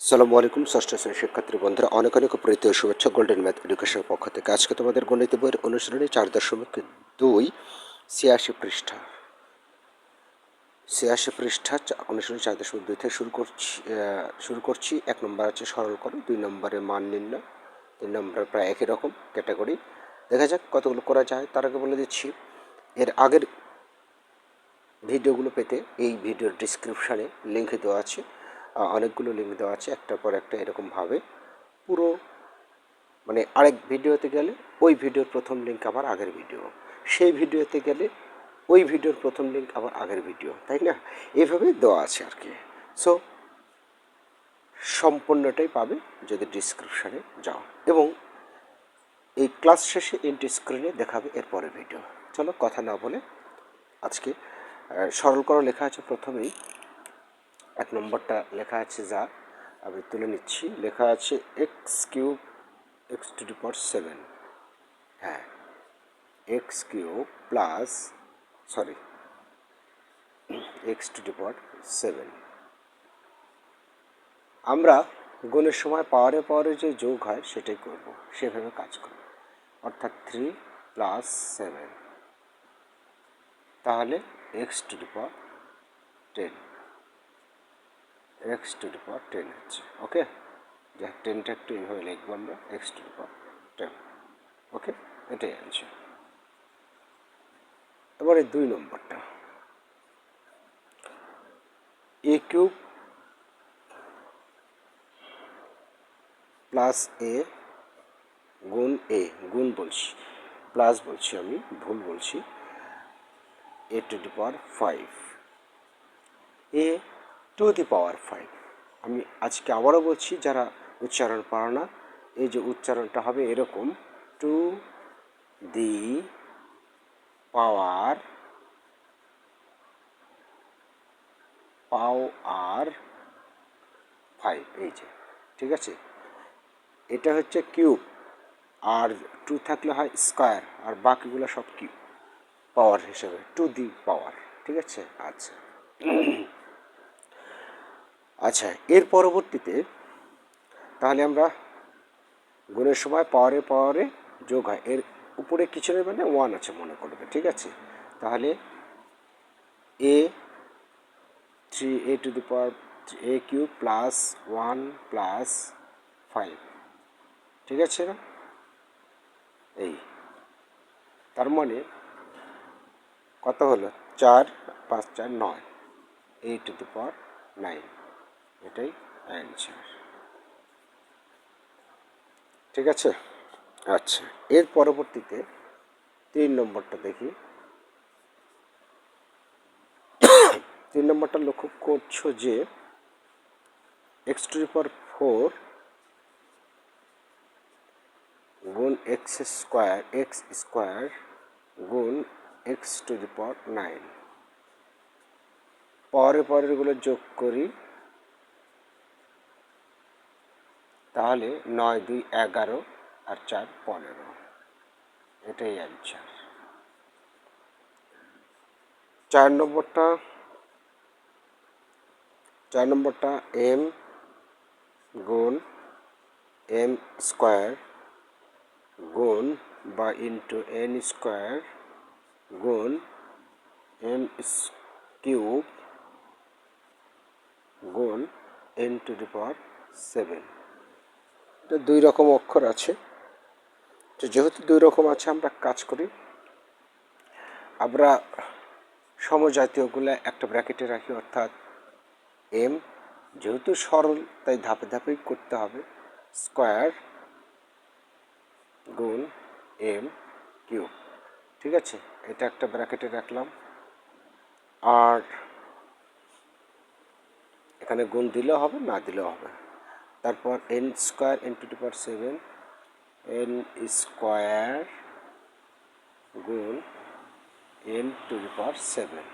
সালামু আলাইকুম, ষষ্ঠ শ্রেণির শিক্ষার্থী বন্ধুরা, অনেক অনেক প্রীতি ও শুভেচ্ছা গোল্ডেন ম্যাথ এডুকেশনের পক্ষ থেকে। আজকে তোমাদের গণিত বইয়ের অনুসরণী চার দশমিক দুই, ছিয়াশি পৃষ্ঠা। ছিয়াশি পৃষ্ঠা অনুসরণী চার দশমিক দুই থেকে শুরু করছি শুরু করছি। এক নম্বর আছে সরল করো দুই নম্বরে মান নির্ণয়, তিন নম্বরে প্রায় একই রকম ক্যাটাগরি। দেখা যাক কতগুলো করা যায়। তার আগে বলে দিচ্ছি, এর আগের ভিডিওগুলো পেতে এই ভিডিওর ডিসক্রিপশানে লিঙ্ক দেওয়া আছে। অনেকগুলো লিঙ্ক দেওয়া আছে একটার পর একটা এরকমভাবে। পুরো মানে আরেক ভিডিওতে গেলে ওই ভিডিওর প্রথম লিঙ্ক আবার আগের ভিডিও। সেই ভিডিওতে গেলে ওই ভিডিওর প্রথম লিঙ্ক আবার আগের ভিডিও, তাই না? এইভাবে দেওয়া আছে আর কি। সো, সম্পূর্ণটাই পাবে যদি ডিসক্রিপশানে যাও। এবং এই ক্লাস শেষে এন্ড স্ক্রিনে দেখাবে এরপরের ভিডিও। চলো কথা না বলে আজকে সরল করো লেখা আছে প্রথমেই। এক নম্বরটা লেখা আছে যা আমি তুলে নিচ্ছি। লেখা আছে X cube X to power seven হ্যাঁ X cube plus sorry X to power seven আমরা গুণের সময় পাওয়ারে পাওয়ারে যে যোগ হয় সেটাই করব, সেভাবে কাজ করব। অর্থাৎ থ্রি প্লাস সেভেন তাহলে X to power ten X to the power ten হচ্ছে ওকে যা টেনটা একটু এইভাবে লিখব আমরা X to the power ten okay এটাই অ্যান্সার এবারে দুই নম্বরটা। এ কিউব প্লাস এ গুণ এ গুণ বলছি প্লাস বলছি আমি, ভুল বলছি a to the power five a to the power five আমি আজকে আবারও বলছি, যারা উচ্চারণ পারো না, এই যে উচ্চারণটা হবে এরকম two the power power five এই যে, ঠিক আছে? এটা হচ্ছে কিউব আর টু থাকলে হয় স্কোয়ার আর বাকিগুলো সব কিউব পাওয়ার হিসেবে টু দি পাওয়ার ঠিক আছে? আচ্ছা। আচ্ছা এর পরবর্তীতে তাহলে আমরা গুণের সময় পাওয়ারে পাওয়ারে যোগ হয়। এর উপরে কিছু নেই মানে ওয়ান আছে মনে করবে ঠিক আছে? তাহলে a three a to the power a q plus one plus five ঠিক আছে না? এই, তার মানে কত হলো? চার, পাঁচ, চার, নয় a to the power nine এটাই অ্যান্সার ঠিক আছে? আচ্ছা এর পরবর্তীতে তিন নম্বরটা দেখি। তিন নম্বরটা লক্ষ্য করছ যে এক্স টু পাওয়ার ফোর গুণ এক্স স্কোয়ার এক্স স্কোয়ার গুণ x to the power nine পরে পরেরগুলো যোগ করি। তাহলে নয়, দুই, এগারো আর চার, পনেরো। এটাই অ্যান্সার চার নম্বরটা চার নম্বরটা এম গুণ এম স্কোয়ার গুণ বা ইন্টু এন স্কোয়ার গুণ এম কিউব গুণ n to the power seven দুই রকম অক্ষর আছে। তো যেহেতু দুই রকম আছে, আমরা কাজ করি। আমরা সমজাতীয়গুলো একটা ব্র্যাকেটে রাখি, অর্থাৎ এম যেহেতু সরল, তাই ধাপে ধাপেই করতে হবে। স্কোয়ার গুণ এম কিউব। ঠিক আছে? এটা একটা ব্র্যাকেটে রাখলাম। আর এখানে গুণ দিলেও হবে, না দিলেও হবে। তারপর n square n to to power seven n square গুণ n to the power seven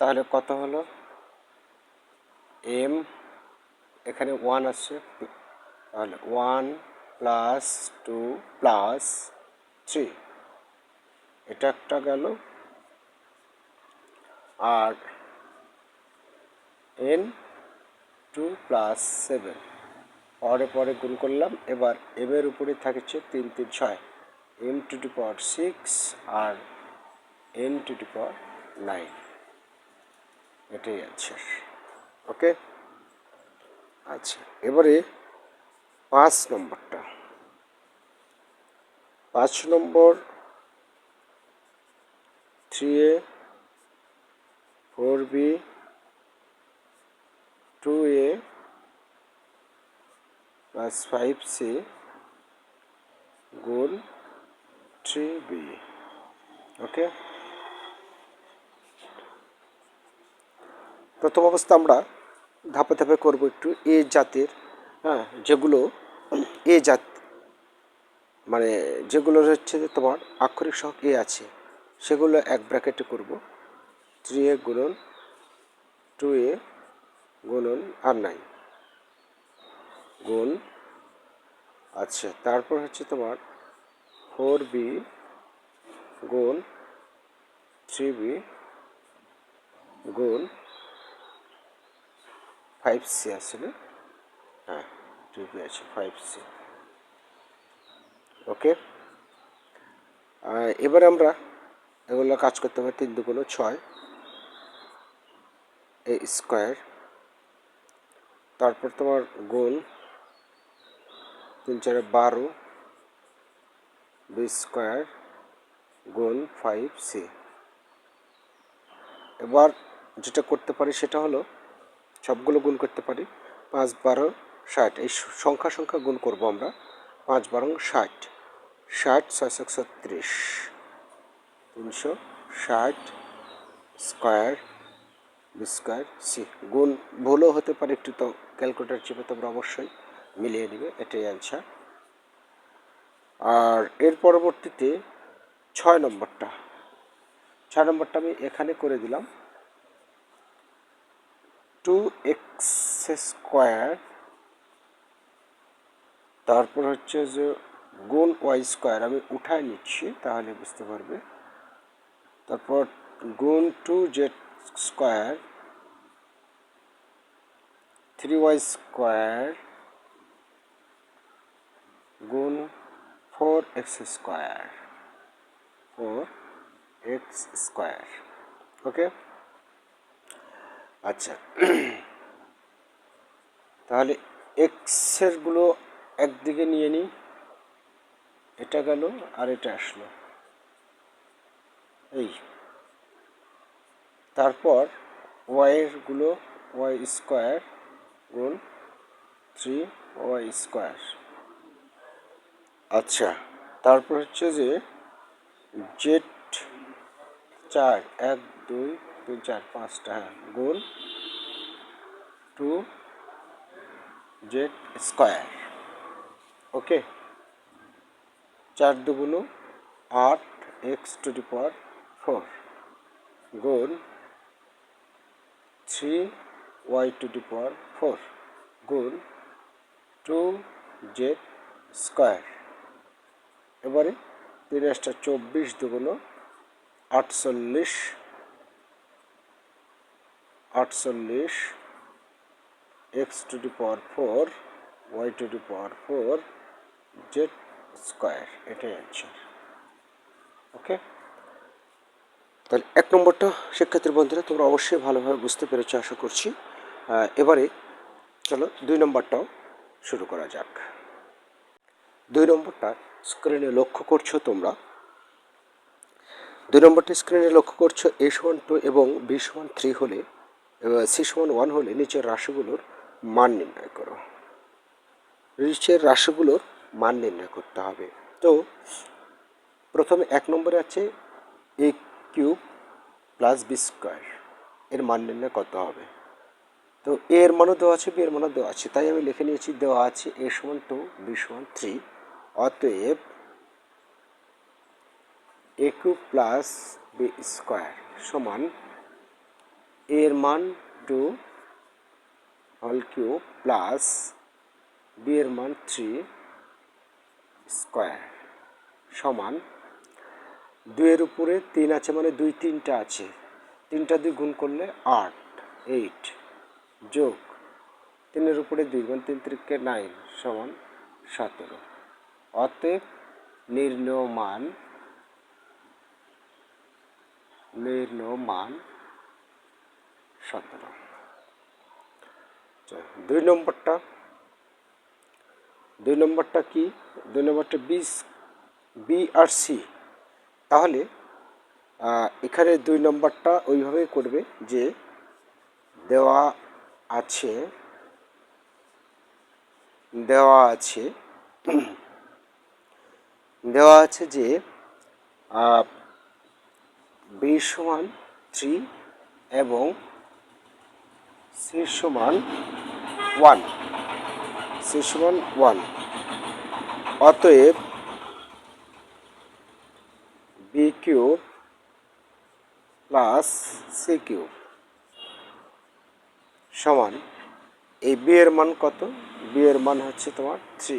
তাহলে কত হলো? এম এখানে ওয়ান আছে, তাহলে one plus two plus three এটা একটা গেল। আর এন টু প্লাস সেভেন পরে পরে গুণ করলাম, এবার এম এর উপরে থাকছে তিন তিন, ছয়। M to to power six R n to to power nine এটাই আছে ওকে আচ্ছা এবারে পাঁচ নম্বরটা। পাঁচ নম্বর three a four b two a plus five c গুণ থ্রি বি ওকে প্রথম অবস্থা আমরা ধাপে ধাপে করব একটু এ জাতের হ্যাঁ যেগুলো এ জাত মানে যেগুলো হচ্ছে যে তোমার আক্ষরিক সহ এ আছে, সেগুলো এক ব্র্যাকেটে করব। থ্রি এ গুণন টু এ গুণন আর নাই। গুণ আচ্ছা তারপর হচ্ছে তোমার ফোর বি গুণ থ্রি বি গুণ ফাইভ সি আসলে হ্যাঁ টু বি আছে, ফাইভ সি। ওকে? এবার আমরা এগুলো কাজ করতে পারি তিন দুগুলো ছয়, এ স্কোয়ার তারপর তোমার গুণ তিন চারে বারো। B square. গুণ ফাইভ সি। এবার যেটা করতে পারি সেটা হলো সবগুলো গুণ করতে পারি। পাঁচ, বারো, ষাট। এই সংখ্যা সংখ্যা গুণ করব আমরা। পাঁচ, বারো ষাট। ষাট ছয়শো ছত্রিশ। তিনশো ষাট স্কোয়ার। স্কোয়ার সি, গুণ ভুলও হতে পারে, একটু তো ক্যালকুলেটার চেপে তোমরা অবশ্যই মিলিয়ে নেবে, এটাই অ্যান্সার আর এর পরবর্তীতে ছয় নম্বরটা। ছয় নম্বরটা আমি এখানে করে দিলাম। টু এক্স স্কোয়ার তারপর হচ্ছে যে গুণ ওয়াই স্কোয়ার আমি উঠায় নিচ্ছি, তাহলে বুঝতে পারবে। তারপর গুণ two z square three y square গুণ four x square four x square okay আচ্ছা তাহলে এক্সেরগুলো একদিকে নিয়ে নিই এটা গেল আর এটা আসলো, এই, তারপর ওয়াইয়েরগুলো ওয়াই স্কোয়ার গুণ থ্রি ওয়াই স্কোয়ার। আচ্ছা তারপর হচ্ছে যে জেড চার, এক, দুই, তিন, চার, পাঁচটা হ্যাঁ গুণ টু জেড স্কোয়ার। ওকে, চার দুগুলো আট x to the power four গুণ three y to the power four গুণ টু জেড স্কোয়ার। এবারে একটা চব্বিশ দুগুলো আটচল্লিশ আটচল্লিশ x to the power four, y to the power four, z square, এটাই অ্যান্সার ওকে তাহলে এক নম্বরটা, শিক্ষার্থীর বন্ধুরা, তোমরা অবশ্যই ভালোভাবে বুঝতে পেরেছ, আশা করছি। এবারে চলো দুই নম্বরটাও শুরু করা যাক। দুই নম্বরটা স্ক্রিনে লক্ষ্য করছ তোমরা? দুই নম্বরটি স্ক্রিনে লক্ষ্য করছ এ সমান টু এবং বি সমান থ্রি হলে সি সমান ওয়ান হলে নিচের রাশিগুলোর মান নির্ণয় করো। নিচের রাশিগুলোর মান নির্ণয় করতে হবে। তো প্রথমে এক নম্বরে আছে a cube plus b square এর মান নির্ণয় কত হবে। তো এর মানও দেওয়া আছে, বি এর মানও দেওয়া আছে। তাই আমি লিখে নিয়েছি, দেওয়া আছে এ সমান টু, বি সমান থ্রি। অতএব a cube plus b square সমান এর মান টু হল কিউব প্লাস বি এর মান থ্রি স্কোয়ার সমান দুইয়ের উপরে তিন আছে মানে দুই তিনটা আছে। তিনটা দুই গুণ করলে আট, এইট। যোগ তিনের উপরে দুই গুণ তিন তিরিকে নাইন সমান সতেরো। অতএব নির্ণয় মান নির্ণয় মান সতেরো দুই নম্বরটা দুই নম্বরটা কি? দুই নম্বরটা বিস বি আর সি। তাহলে এখানে দুই নম্বরটা ওইভাবেই করবে যে দেওয়া আছে, দেওয়া আছে দেওয়া আছে যে বি সমান থ্রি এবং সি সমান ওয়ান, সি সমান ওয়ান। অতএব বি প্লাস সি কিউব। সমান, এই বি এর মান কত? বি এর মান হচ্ছে তোমার three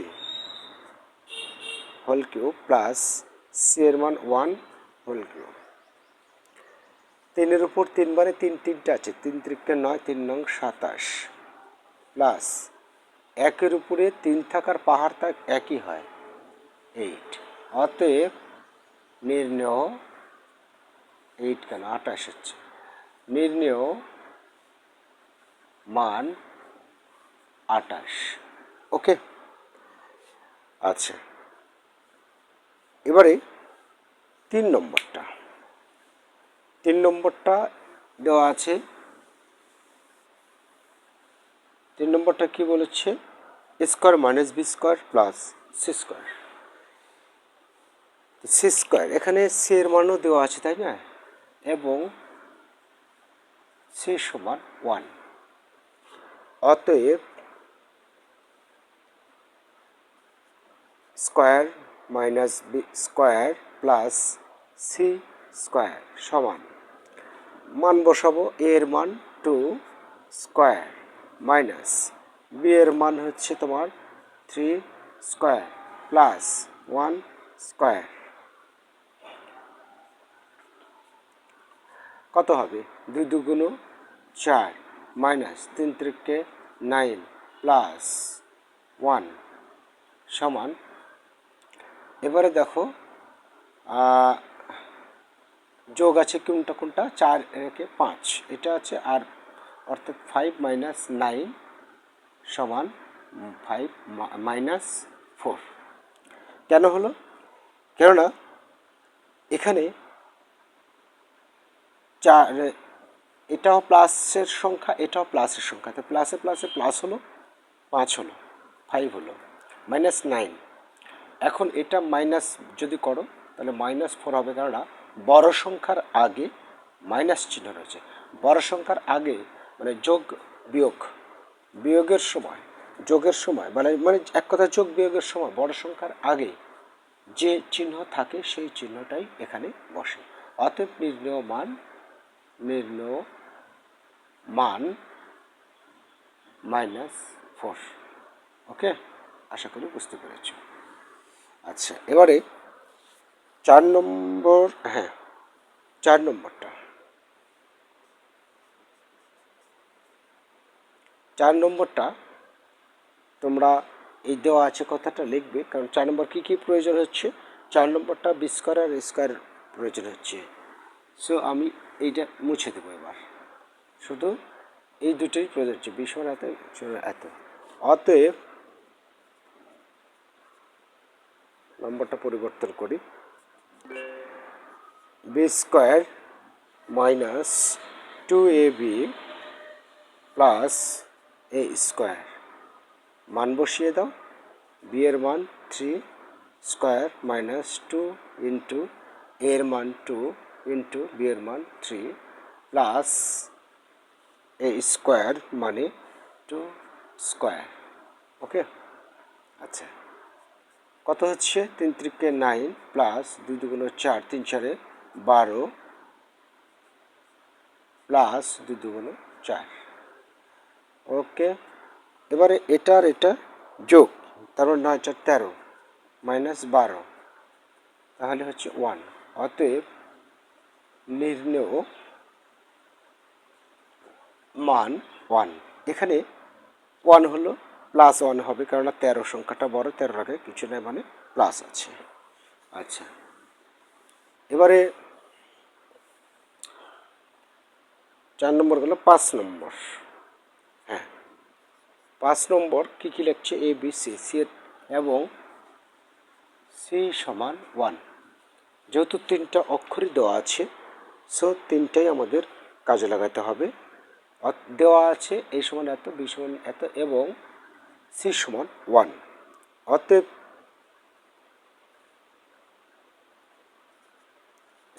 whole cube plus c এর মান ওয়ান হোল কিউব তিনের উপর তিনবারে তিন, তিনটা আছে, তিন তিরিকে নয়, তিন নং সাতাশ প্লাস একের উপরে তিন থাকার পাহাড় তাক একই হয় এইট অতএব নির্ণয় এইট কেন? আঠাশ হচ্ছে, নির্ণয় মান আটাশ ওকে। আচ্ছা। এবারে তিন নম্বরটা। তিন নম্বরটা দেওয়া আছে। তিন নম্বরটা কি বলেছে? Square minus b square plus c square. C square এখানে সি এর মানও দেওয়া আছে তাই না? এবং সি সমান ওয়ান। অতএব square minus b, square plus c square সমান। মান বসাবো, এ এর মান টু স্কোয়ার মাইনাস বি এর মান হচ্ছে তোমার three square plus one square. কত হবে? দুই দুগুণ চার। মাইনাস তিন ত্রিকে নাইন প্লাস ওয়ান সমান। এবারে দেখো যোগ আছে কোনটা কোনটা? চার, একে পাঁচ। এটা আছে আর অর্থাৎ ফাইভ মাইনাস নাইন সমান ফাইভ মাইনাস ফোর কেন হলো? কেননা, এখানে চার এটাও প্লাসের সংখ্যা, এটাও প্লাসের সংখ্যা। তো প্লাসে প্লাসে প্লাস হলো, পাঁচ হলো ফাইভ হলো মাইনাস নাইন এখন এটা মাইনাস যদি করো, তাহলে মাইনাস ফোর হবে কেননা বড় সংখ্যার আগে মাইনাস চিহ্ন রয়েছে। বড় সংখ্যার আগে মানে যোগ, বিয়োগ, বিয়োগের সময়, যোগের সময় মানে মানে এক কথা যোগ, বিয়োগের সময়, বড় সংখ্যার আগে যে চিহ্ন থাকে, সেই চিহ্নটাই এখানে বসে। অতএব নির্ণয় মান, নির্ণয় মান মাইনাস ফোর ওকে আশা করি বুঝতে পেরেছ। আচ্ছা এবারে চার নম্বর হ্যাঁ চার নম্বরটা। চার নম্বরটা তোমরা এই দেওয়া আছে কথাটা লিখবে, কারণ চার নম্বর কী কী প্রয়োজন হচ্ছে? চার নম্বরটা বি স্কোয়ার আর স্কোয়ার প্রয়োজন হচ্ছে। সো আমি এইটা মুছে দেবো এবার। শুধু এই দুটোই প্রযোজ্য এত এত। অতএব নম্বরটা পরিবর্তন করি। B square minus two a b plus a square মান বসিয়ে দাও। বি এর মান three square minus two into এর মান টু ইন্টু বি এর মান থ্রি প্লাস এ স্কোয়ার মানে টু স্কোয়ার ওকে আচ্ছা। কত হচ্ছে? তিন ত্রিকে নাইন প্লাস দুই দুগুণ চার, তিন চারে বারো প্লাস দুই দুগুণ চার। ওকে, এবারে এটার এটা যোগ তারপর নয় চার তেরো মাইনাস বারো, তাহলে হচ্ছে ওয়ান অতএব নির্ণেয় মান ওয়ান। এখানে ওয়ান হলো প্লাস ওয়ান হবে কেননা তেরো সংখ্যাটা বড় তেরো আগে কিছু নেই মানে প্লাস আছে। আচ্ছা। এবারে চার নম্বর গেল পাঁচ নম্বর। হ্যাঁ। পাঁচ নম্বর কী কী লিখছে? এ বি সি সি এবং সি সমান ওয়ান। যেহেতু তিনটা অক্ষরই দেওয়া আছে সো তিনটাই আমাদের কাজে লাগাতে হবে। দেওয়া আছে এই সমান এত, বি সমান এত এবং সি সমান ওয়ান। অতএব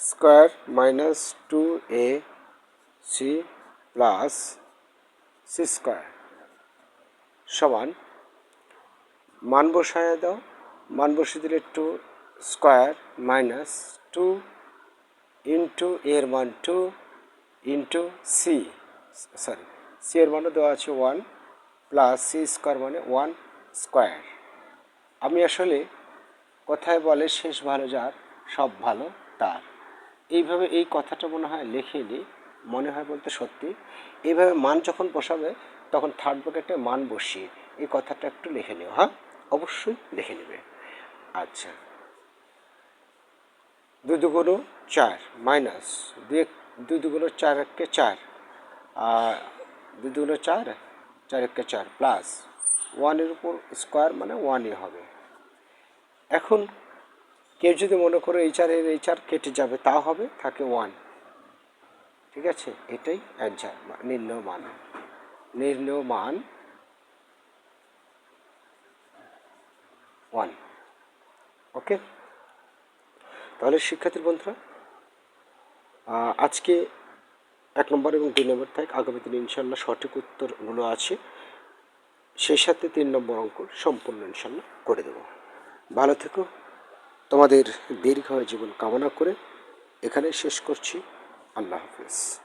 square minus two a c plus c square সমান মান বসায় দাও। মান বসিয়ে দিলে two square minus two into এর মান two into c. Sorry c এর মানও দেওয়া আছে ওয়ান প্লাস সি স্কোয়ার মানে ওয়ান স্কোয়ার আমি আসলে কথায় বলে শেষ ভালো যার, সব ভালো তার। এইভাবে এই কথাটা মনে হয় লিখে নিই মনে হয় বলতে সত্যি। এইভাবে মান যখন বসাবে, তখন থার্ড ব্র্যাকেটে মান বসিয়ে এই কথাটা একটু লিখে নিও হ্যাঁ? অবশ্যই লিখে নেবে। আচ্ছা। দুই দুগুণো চার মাইনাস দুই দুই দুগুণো চার এককে চার। দুই দুগুণো চার চার এককে চার প্লাস ওয়ানের উপর স্কোয়ার মানে ওয়ানই হবে এখন কেউ যদি মনে করে এই চারের এই চার কেটে যাবে তা হবে থাকে ওয়ান ঠিক আছে এটাই অ্যান্সার নির্ণয় মান নির্ণয় মান ওয়ান ওকে তাহলে শিক্ষার্থীর বন্ধুরা আজকে এক নম্বর এবং দুই নম্বর থাক আগামী দিনে ইনশাল্লাহ সঠিক উত্তরগুলো আছে। সেই সাথে তিন নম্বর অঙ্ক সম্পূর্ণ ইনশাল্লাহ করে দেব। ভালো থেকো। তোমাদের দীর্ঘ জীবন কামনা করে এখানে শেষ করছি। আল্লাহ হাফিজ।